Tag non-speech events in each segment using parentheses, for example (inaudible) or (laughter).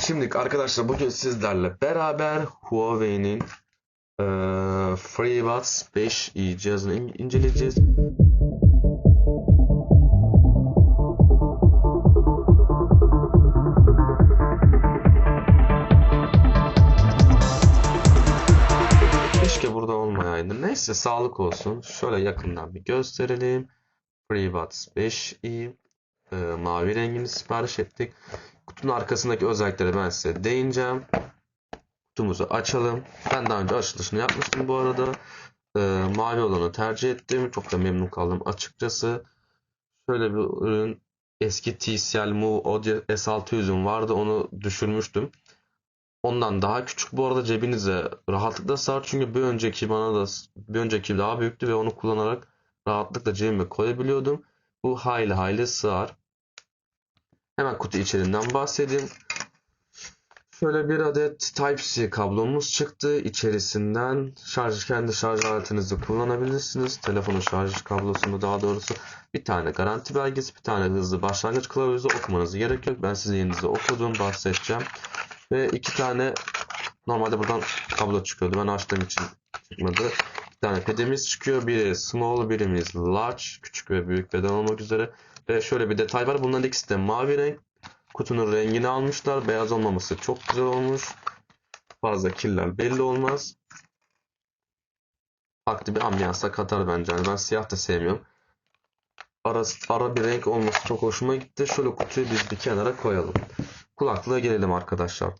Şimdi arkadaşlar bugün sizlerle beraber Huawei'nin eee FreeBuds 5i cihazını in- inceleyeceğiz. Keşke burada olmayaydı. Neyse sağlık olsun. Şöyle yakından bir gösterelim. FreeBuds 5i eee, mavi rengini sipariş ettik. Kutunun arkasındaki özelliklere ben size değineceğim. Kutumuzu açalım. Ben daha önce açılışını yapmıştım bu arada. Ee, mavi olanı tercih ettim. Çok da memnun kaldım açıkçası. Şöyle bir ürün eski TCL Move Audio S600'üm vardı. Onu düşürmüştüm. Ondan daha küçük bu arada cebinize rahatlıkla sığar. Çünkü bir önceki bana da bir önceki daha büyüktü ve onu kullanarak rahatlıkla cebime koyabiliyordum. Bu hayli hayli sığar. Hemen kutu içeriğinden bahsedeyim. Şöyle bir adet Type-C kablomuz çıktı. İçerisinden şarj kendi şarj aletinizi kullanabilirsiniz. Telefonun şarj kablosunu daha doğrusu bir tane garanti belgesi, bir tane hızlı başlangıç kılavuzu okumanız gerek yok. Ben sizin yerinize okudum, bahsedeceğim. Ve iki tane normalde buradan kablo çıkıyordu. Ben açtığım için çıkmadı. Bir tane pedimiz çıkıyor. Biri small, birimiz large. Küçük ve büyük beden olmak üzere. Ve şöyle bir detay var. Bunların ikisi de mavi renk. Kutunun rengini almışlar. Beyaz olmaması çok güzel olmuş. Fazla kirler belli olmaz. Farklı bir ambiyansa katar bence. Yani ben siyah da sevmiyorum. Ara, ara bir renk olması çok hoşuma gitti. Şöyle kutuyu biz bir kenara koyalım. Kulaklığa gelelim arkadaşlar.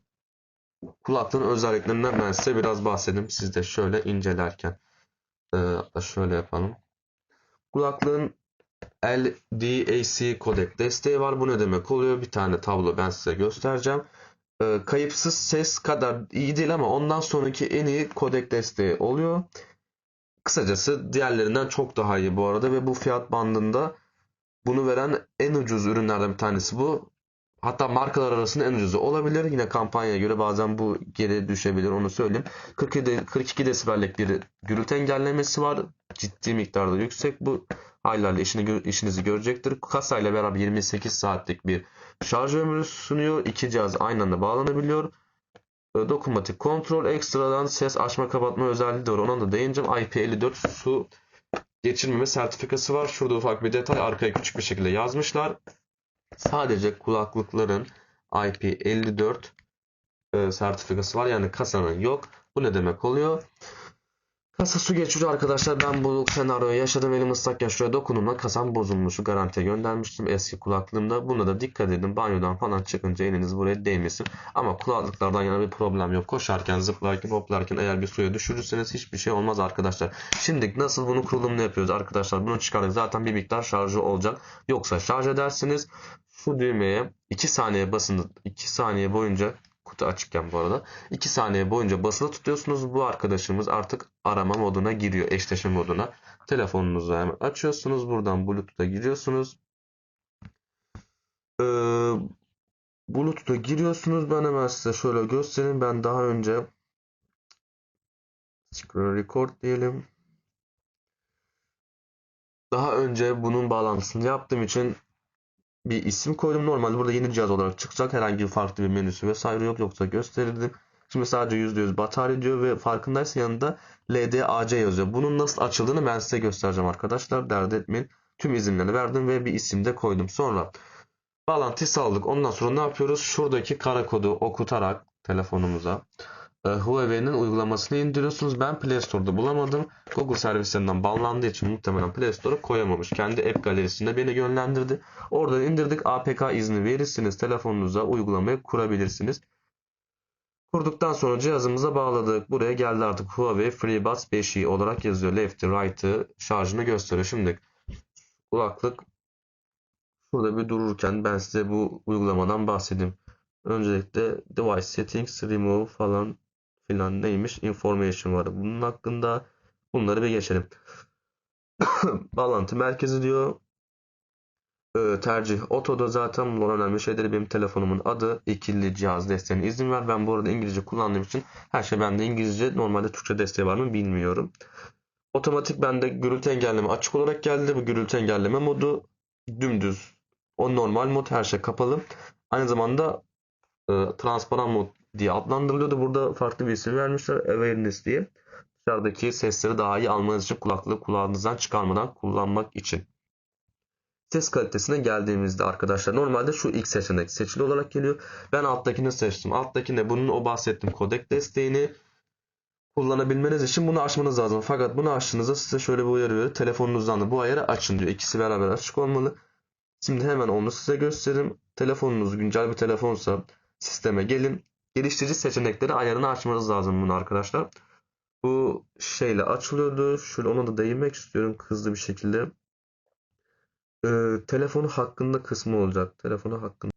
Kulaklığın özelliklerinden ben size biraz bahsedeyim. Siz de şöyle incelerken. Ee, şöyle yapalım. Kulaklığın LDAC kodek desteği var. Bu ne demek oluyor? Bir tane tablo ben size göstereceğim. Ee, kayıpsız ses kadar iyi değil ama ondan sonraki en iyi kodek desteği oluyor. Kısacası diğerlerinden çok daha iyi bu arada ve bu fiyat bandında bunu veren en ucuz ürünlerden bir tanesi bu. Hatta markalar arasında en ucuzu olabilir. Yine kampanyaya göre bazen bu geri düşebilir onu söyleyeyim. 42, 42 desibellik bir gürültü engellemesi var. Ciddi miktarda yüksek bu. Haylarla işini, işinizi görecektir. Kasayla beraber 28 saatlik bir şarj ömrü sunuyor. İki cihaz aynı anda bağlanabiliyor. E, Dokunmatik kontrol ekstradan ses açma kapatma özelliği de var. Ona da değineceğim. IP54 su geçirmeme sertifikası var. Şurada ufak bir detay. Arkaya küçük bir şekilde yazmışlar. Sadece kulaklıkların IP54 e, sertifikası var. Yani kasanın yok. Bu ne demek oluyor? Kasa su geçiriyor arkadaşlar. Ben bu senaryoyu yaşadım. Elim ıslakken şuraya dokunumla kasam bozulmuş. Garantiye göndermiştim eski kulaklığımda. Buna da dikkat edin. Banyodan falan çıkınca eliniz buraya değmesin. Ama kulaklıklardan yana bir problem yok. Koşarken, zıplarken, hoplarken eğer bir suya düşürürseniz hiçbir şey olmaz arkadaşlar. Şimdi nasıl bunu kurulumunu yapıyoruz arkadaşlar? Bunu çıkardık. Zaten bir miktar şarjı olacak. Yoksa şarj edersiniz. Şu düğmeye 2 saniye basın 2 saniye boyunca kutu açıkken bu arada 2 saniye boyunca basılı tutuyorsunuz. Bu arkadaşımız artık arama moduna giriyor. Eşleşme moduna. Telefonunuzu hemen açıyorsunuz. Buradan Bluetooth'a giriyorsunuz. Ee, Bluetooth'a giriyorsunuz. Ben hemen size şöyle göstereyim. Ben daha önce screen record diyelim. Daha önce bunun bağlantısını yaptığım için bir isim koydum. Normalde burada yeni cihaz olarak çıkacak. Herhangi bir farklı bir menüsü vesaire yok. Yoksa gösterirdim. Şimdi sadece %100 batarya diyor ve farkındaysa yanında LDAC yazıyor. Bunun nasıl açıldığını ben size göstereceğim arkadaşlar. Dert etmeyin. Tüm izinleri verdim ve bir isim de koydum. Sonra bağlantıyı sağladık. Ondan sonra ne yapıyoruz? Şuradaki kara kodu okutarak telefonumuza e, Huawei'nin uygulamasını indiriyorsunuz. Ben Play Store'da bulamadım. Google servislerinden bağlandığı için muhtemelen Play Store'a koyamamış. Kendi app galerisinde beni yönlendirdi. Oradan indirdik. APK izni verirsiniz. Telefonunuza uygulamayı kurabilirsiniz. Kurduktan sonra cihazımıza bağladık. Buraya geldi artık Huawei FreeBuds 5i olarak yazıyor. Left, right'ı şarjını gösteriyor. Şimdi kulaklık şurada bir dururken ben size bu uygulamadan bahsedeyim. Öncelikle device settings, remove falan filan neymiş? Information var. Bunun hakkında bunları bir geçelim. (coughs) Bağlantı merkezi diyor. Ee, tercih otoda zaten bunlar önemli şeyleri benim telefonumun adı ikili cihaz desteğine izin ver. Ben bu arada İngilizce kullandığım için her şey bende İngilizce. Normalde Türkçe desteği var mı bilmiyorum. Otomatik bende gürültü engelleme açık olarak geldi. Bu gürültü engelleme modu dümdüz. O normal mod her şey kapalı. Aynı zamanda e, transparan mod diye adlandırılıyordu. Burada farklı bir isim vermişler. Awareness diye. Dışarıdaki sesleri daha iyi almanız için kulaklığı kulağınızdan çıkarmadan kullanmak için. Ses kalitesine geldiğimizde arkadaşlar normalde şu ilk seçenek seçili olarak geliyor. Ben alttakini seçtim. Alttakinde bunun o bahsettiğim kodek desteğini kullanabilmeniz için bunu açmanız lazım. Fakat bunu açtığınızda size şöyle bir uyarı veriyor. Telefonunuzdan da bu ayarı açın diyor. İkisi beraber açık olmalı. Şimdi hemen onu size göstereyim. Telefonunuz güncel bir telefonsa sisteme gelin. Geliştirici seçenekleri ayarını açmanız lazım bunu arkadaşlar. Bu şeyle açılıyordu. Şöyle ona da değinmek istiyorum hızlı bir şekilde. Ee, telefonu hakkında kısmı olacak. Telefonu hakkında.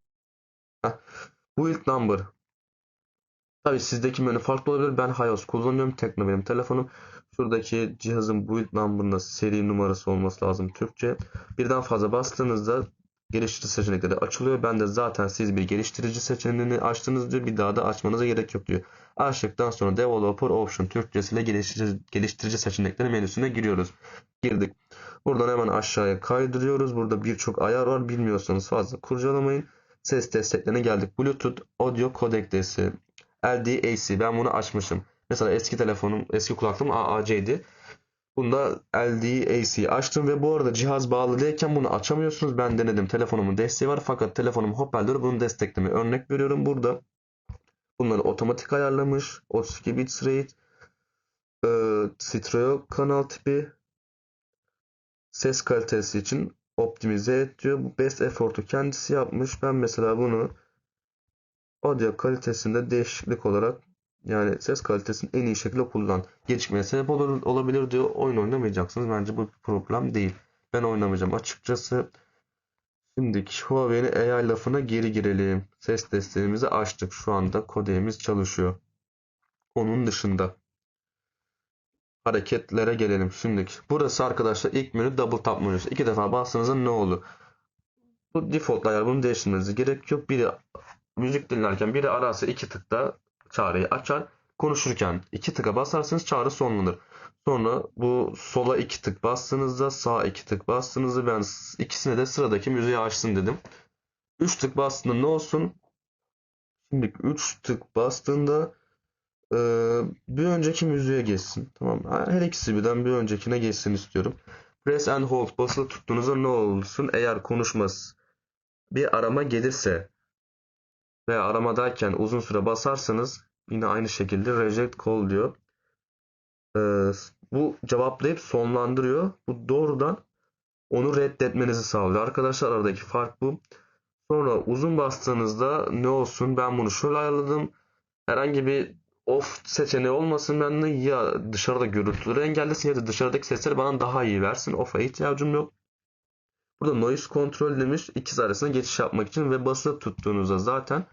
Heh. Build number. Tabii sizdeki menü farklı olabilir. Ben iOS kullanıyorum. Tekno benim telefonum. Şuradaki cihazın build number'ında seri numarası olması lazım Türkçe. Birden fazla bastığınızda geliştirici seçenekleri açılıyor. Ben de zaten siz bir geliştirici seçeneğini açtınız diyor. Bir daha da açmanıza gerek yok diyor. Açtıktan sonra Developer Option Türkçesiyle geliştirici, geliştirici seçenekleri menüsüne giriyoruz. Girdik. Buradan hemen aşağıya kaydırıyoruz. Burada birçok ayar var. Bilmiyorsanız fazla kurcalamayın. Ses desteklerine geldik. Bluetooth Audio Codec. LDAC. Ben bunu açmışım. Mesela eski telefonum, eski kulaklığım AAC'ydi. Bunda LDAC açtım ve bu arada cihaz bağlı değilken bunu açamıyorsunuz. Ben denedim. Telefonumun desteği var fakat telefonum hoparlörü bunu desteklemiyor. Örnek veriyorum burada. Bunları otomatik ayarlamış. 32 bit rate. E, stereo kanal tipi. Ses kalitesi için optimize et diyor. Bu best effort'u kendisi yapmış. Ben mesela bunu audio kalitesinde değişiklik olarak yani ses kalitesini en iyi şekilde kullan. Gecikmeye sebep olur, olabilir diyor. Oyun oynamayacaksınız. Bence bu bir problem değil. Ben oynamayacağım açıkçası. Şimdi Huawei'nin AI lafına geri girelim. Ses desteğimizi açtık. Şu anda kodemiz çalışıyor. Onun dışında hareketlere gelelim. Şimdi burası arkadaşlar ilk menü double tap menüsü. İki defa bastığınızda ne olur? Bu default ayar bunu değiştirmenize gerek yok. Biri müzik dinlerken biri ararsa iki tıkta çağrıyı açar. Konuşurken iki tıka basarsanız çağrı sonlanır. Sonra bu sola iki tık bastığınızda sağ iki tık bastığınızda ben ikisine de sıradaki müziği açsın dedim. Üç tık bastığında ne olsun? Şimdi üç tık bastığında e, bir önceki müziğe geçsin. Tamam? Her ikisi birden bir öncekine geçsin istiyorum. Press and hold basılı tuttuğunuzda ne olsun? Eğer konuşması bir arama gelirse veya aramadayken uzun süre basarsanız yine aynı şekilde reject call diyor. Ee, bu cevaplayıp sonlandırıyor. Bu doğrudan onu reddetmenizi sağlıyor. Arkadaşlar aradaki fark bu. Sonra uzun bastığınızda ne olsun ben bunu şöyle ayarladım. Herhangi bir off seçeneği olmasın ben de ya dışarıda gürültüleri engellesin ya da dışarıdaki sesleri bana daha iyi versin. Off'a ihtiyacım yok. Burada noise control demiş. İkisi arasında geçiş yapmak için ve basılı tuttuğunuzda zaten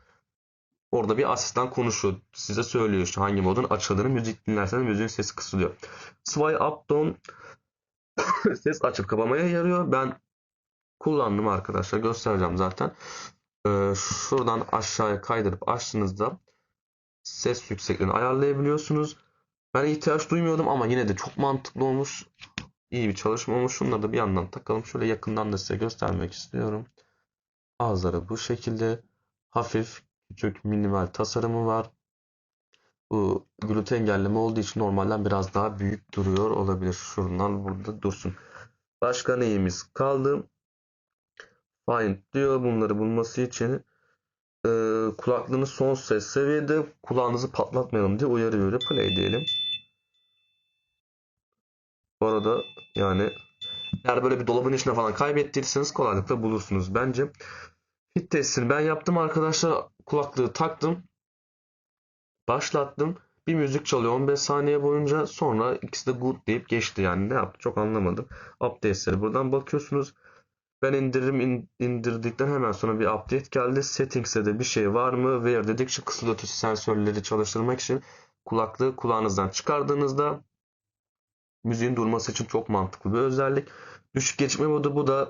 Orada bir asistan konuşuyor. Size söylüyor işte hangi modun açıldığını. Müzik dinlerseniz müziğin sesi kısılıyor. Swipe up down ses açıp kapamaya yarıyor. Ben kullandım arkadaşlar. Göstereceğim zaten. Ee, şuradan aşağıya kaydırıp açtığınızda ses yüksekliğini ayarlayabiliyorsunuz. Ben ihtiyaç duymuyordum ama yine de çok mantıklı olmuş. İyi bir çalışma olmuş. Şunları da bir yandan takalım. Şöyle yakından da size göstermek istiyorum. Ağızları bu şekilde. Hafif küçük minimal tasarımı var. Bu gürültü engelleme olduğu için normalden biraz daha büyük duruyor olabilir. Şuradan burada dursun. Başka neyimiz kaldı? Find diyor bunları bulması için e, kulaklığınız son ses seviyede kulağınızı patlatmayalım diye uyarıyor. Play diyelim. Bu arada yani eğer böyle bir dolabın içine falan kaybettiyseniz kolaylıkla bulursunuz bence. Fit testini ben yaptım arkadaşlar. Kulaklığı taktım. Başlattım. Bir müzik çalıyor 15 saniye boyunca. Sonra ikisi de good deyip geçti. Yani ne yaptı çok anlamadım. Updates'leri buradan bakıyorsunuz. Ben indiririm in, indirdikten hemen sonra bir update geldi. Settings'te de bir şey var mı? Where dedikçe kısıl ötesi sensörleri çalıştırmak için kulaklığı kulağınızdan çıkardığınızda müziğin durması için çok mantıklı bir özellik. Düşük geçme modu bu da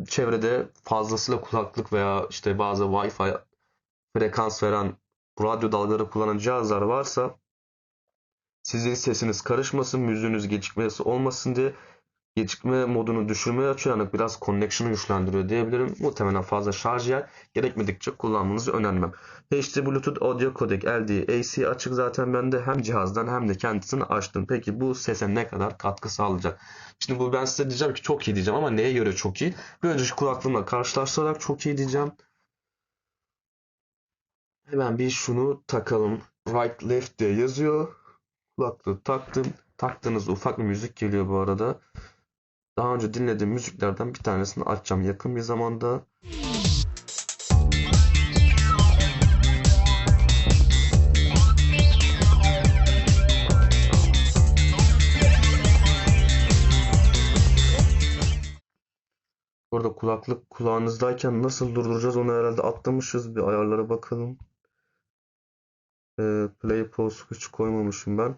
e, çevrede fazlasıyla kulaklık veya işte bazı Wi-Fi frekans veren radyo dalgaları kullanan cihazlar varsa sizin sesiniz karışmasın, müziğiniz gecikmesi olmasın diye gecikme modunu düşürmeye açıyor. Yani biraz connection'ı güçlendiriyor diyebilirim. Muhtemelen fazla şarj yer. Gerekmedikçe kullanmanızı önermem. HD Bluetooth Audio Codec LD AC açık zaten ben de hem cihazdan hem de kendisini açtım. Peki bu sese ne kadar katkı sağlayacak? Şimdi bu ben size diyeceğim ki çok iyi diyeceğim ama neye göre çok iyi? Bir önceki kulaklığımla karşılaştırarak çok iyi diyeceğim. Hemen bir şunu takalım. Right left diye yazıyor. Kulaklığı taktım. Taktığınızda ufak bir müzik geliyor bu arada. Daha önce dinlediğim müziklerden bir tanesini açacağım yakın bir zamanda. Burada kulaklık kulağınızdayken nasıl durduracağız onu herhalde atlamışız. Bir ayarlara bakalım. Ee, play pause hiç koymamışım ben.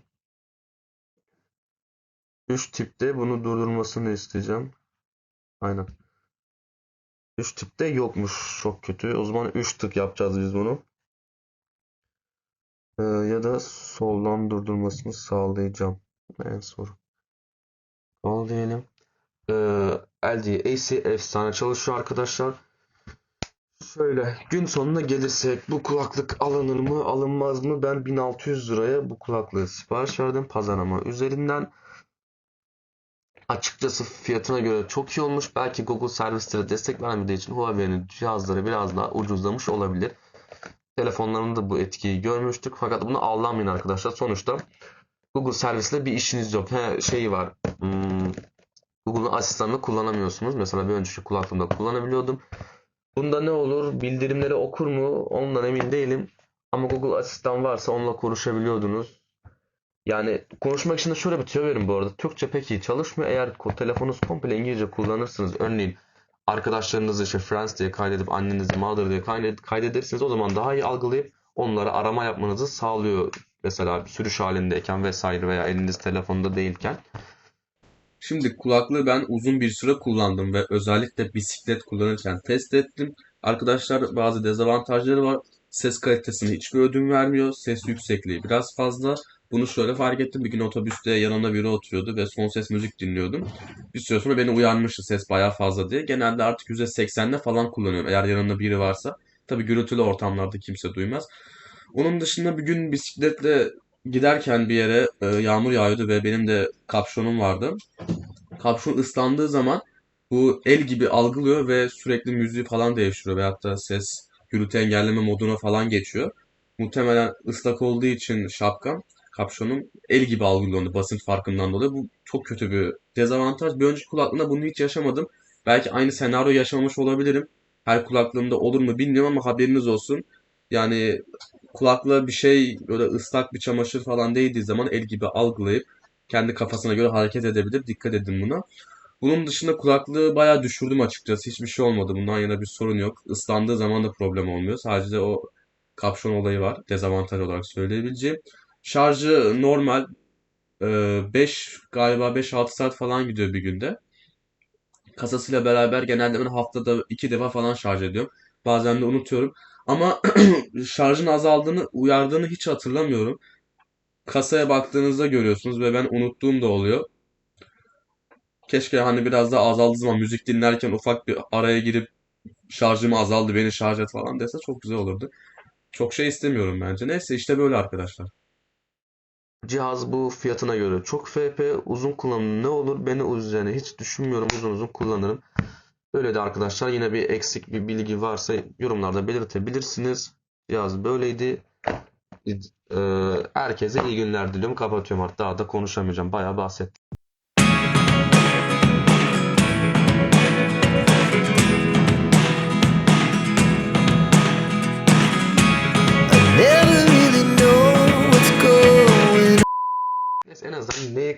3 tipte bunu durdurmasını isteyeceğim. Aynen. 3 tipte yokmuş. Çok kötü. O zaman 3 tık yapacağız biz bunu. Ee, ya da soldan durdurmasını sağlayacağım. En son. Ol diyelim. Ee, LG AC efsane çalışıyor arkadaşlar. Şöyle gün sonuna gelirsek bu kulaklık alınır mı alınmaz mı? Ben 1600 liraya bu kulaklığı sipariş verdim pazarlama üzerinden. Açıkçası fiyatına göre çok iyi olmuş. Belki Google servisleri destek vermediği için Huawei'nin cihazları biraz daha ucuzlamış olabilir. Telefonlarında bu etkiyi görmüştük. Fakat bunu aldanmayın arkadaşlar. Sonuçta Google servisle bir işiniz yok. He, şeyi var. Hmm, Google'un asistanını kullanamıyorsunuz. Mesela bir önceki kulaklığımda kullanabiliyordum. Bunda ne olur? Bildirimleri okur mu? Ondan emin değilim. Ama Google Asistan varsa onunla konuşabiliyordunuz. Yani konuşmak için de şöyle bir tüyo verin bu arada. Türkçe pek iyi çalışmıyor. Eğer telefonunuz komple İngilizce kullanırsınız. Örneğin arkadaşlarınızı işte friends diye kaydedip annenizi mother diye kaydedersiniz. O zaman daha iyi algılayıp onlara arama yapmanızı sağlıyor. Mesela sürüş halindeyken vesaire veya eliniz telefonda değilken. Şimdi kulaklığı ben uzun bir süre kullandım ve özellikle bisiklet kullanırken test ettim. Arkadaşlar bazı dezavantajları var. Ses kalitesine hiçbir ödün vermiyor. Ses yüksekliği biraz fazla. Bunu şöyle fark ettim. Bir gün otobüste yanımda biri oturuyordu ve son ses müzik dinliyordum. Bir süre sonra beni uyarmıştı ses bayağı fazla diye. Genelde artık %80'de falan kullanıyorum. Eğer yanımda biri varsa. Tabii gürültülü ortamlarda kimse duymaz. Onun dışında bir gün bisikletle giderken bir yere e, yağmur yağıyordu ve benim de kapşonum vardı. Kapşon ıslandığı zaman bu el gibi algılıyor ve sürekli müziği falan değiştiriyor veyahut da ses gürültü engelleme moduna falan geçiyor. Muhtemelen ıslak olduğu için şapkam, kapşonum el gibi algılıyor onu basınç farkından dolayı. Bu çok kötü bir dezavantaj. Bir önceki kulaklığımda bunu hiç yaşamadım. Belki aynı senaryo yaşamamış olabilirim. Her kulaklığımda olur mu bilmiyorum ama haberiniz olsun. Yani kulaklığa bir şey böyle ıslak bir çamaşır falan değdiği zaman el gibi algılayıp kendi kafasına göre hareket edebilir. Dikkat edin buna. Bunun dışında kulaklığı bayağı düşürdüm açıkçası. Hiçbir şey olmadı. Bundan yana bir sorun yok. Islandığı zaman da problem olmuyor. Sadece o kapşon olayı var. Dezavantaj olarak söyleyebileceğim. Şarjı normal. 5 galiba 5-6 saat falan gidiyor bir günde. Kasasıyla beraber genelde ben haftada 2 defa falan şarj ediyorum. Bazen de unutuyorum. Ama (clears throat) şarjın azaldığını, uyardığını hiç hatırlamıyorum. Kasaya baktığınızda görüyorsunuz ve ben unuttuğum da oluyor. Keşke hani biraz daha azaldığı zaman müzik dinlerken ufak bir araya girip şarjım azaldı beni şarj et falan dese çok güzel olurdu. Çok şey istemiyorum bence. Neyse işte böyle arkadaşlar. Cihaz bu fiyatına göre çok FP. Uzun kullanım ne olur beni üzerine hiç düşünmüyorum. Uzun uzun kullanırım. Böyle de arkadaşlar yine bir eksik bir bilgi varsa yorumlarda belirtebilirsiniz. Cihaz böyleydi. Ee, herkese iyi günler diliyorum. Kapatıyorum artık. Daha da konuşamayacağım. Bayağı bahsettim.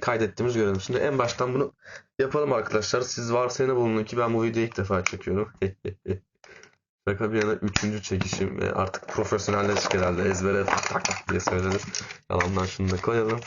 Kaydettiğimizi görelim. Şimdi en baştan bunu yapalım arkadaşlar. Siz varsayına bulunun ki ben bu videoyu ilk defa çekiyorum. (laughs) Şaka bir yana üçüncü çekişim ve artık profesyonelleştik herhalde. Ezbere tak tak diye söylenir. Yalandan şunu da koyalım.